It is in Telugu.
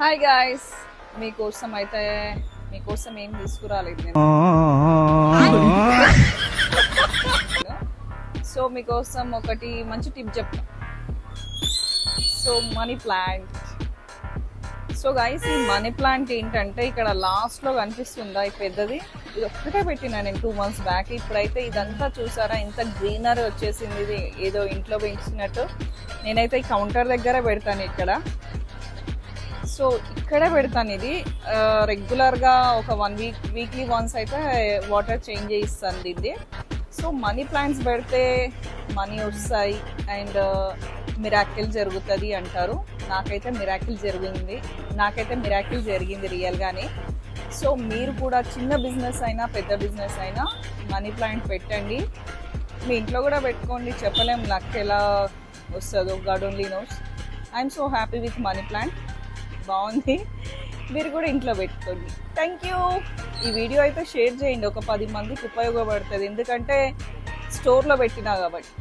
హాయ్ గాయస్ మీకోసం అయితే మీకోసం ఏం తీసుకురాలేదు నేను. సో మీకోసం ఒకటి మంచి టిప్ చెప్తా. So money plant so guys ఈ మనీ ప్లాంట్ ఏంటంటే ఇక్కడ లాస్ట్లో కనిపిస్తుందా? ఈ పెద్దది. ఇది ఒక్కటే పెట్టినా నేను టూ మంత్స్ బ్యాక్ ఇప్పుడైతే ఇదంతా చూసారా? ఇంత గ్రీనరీ వచ్చేసింది ఇది. ఏదో ఇంట్లో పెంచినట్టు. నేనైతే ఈ కౌంటర్ దగ్గర పెడతాను ఇక్కడ. సో ఇక్కడే పెడతాను ఇది రెగ్యులర్గా ఒక వన్ వీక్ వీక్లీ వన్స్ అయితే వాటర్ చేంజ్ చేయిస్తాను ఇది సో మనీ ప్లాంట్స్ పెడితే మనీ వస్తాయి అండ్ మిరాకిల్ జరుగుతుంది అంటారు. నాకైతే మిరాకిల్ జరిగింది. నాకైతే మిరాకిల్ జరిగింది రియల్గానే సో మీరు కూడా చిన్న బిజినెస్ అయినా పెద్ద బిజినెస్ అయినా మనీ ప్లాంట్ పెట్టండి. మీ ఇంట్లో కూడా పెట్టుకోండి చెప్పలేము లక్ ఎలా వస్తుందో god only knows I'm so happy with money plant బాగుంది. మీరు కూడా ఇంట్లో పెట్టుకోండి. థ్యాంక్ యూ ఈ వీడియో అయితే షేర్ చేయండి. ఒక పది మందికి ఉపయోగపడుతుంది. ఎందుకంటే స్టోర్లో పెట్టినా కాబట్టి.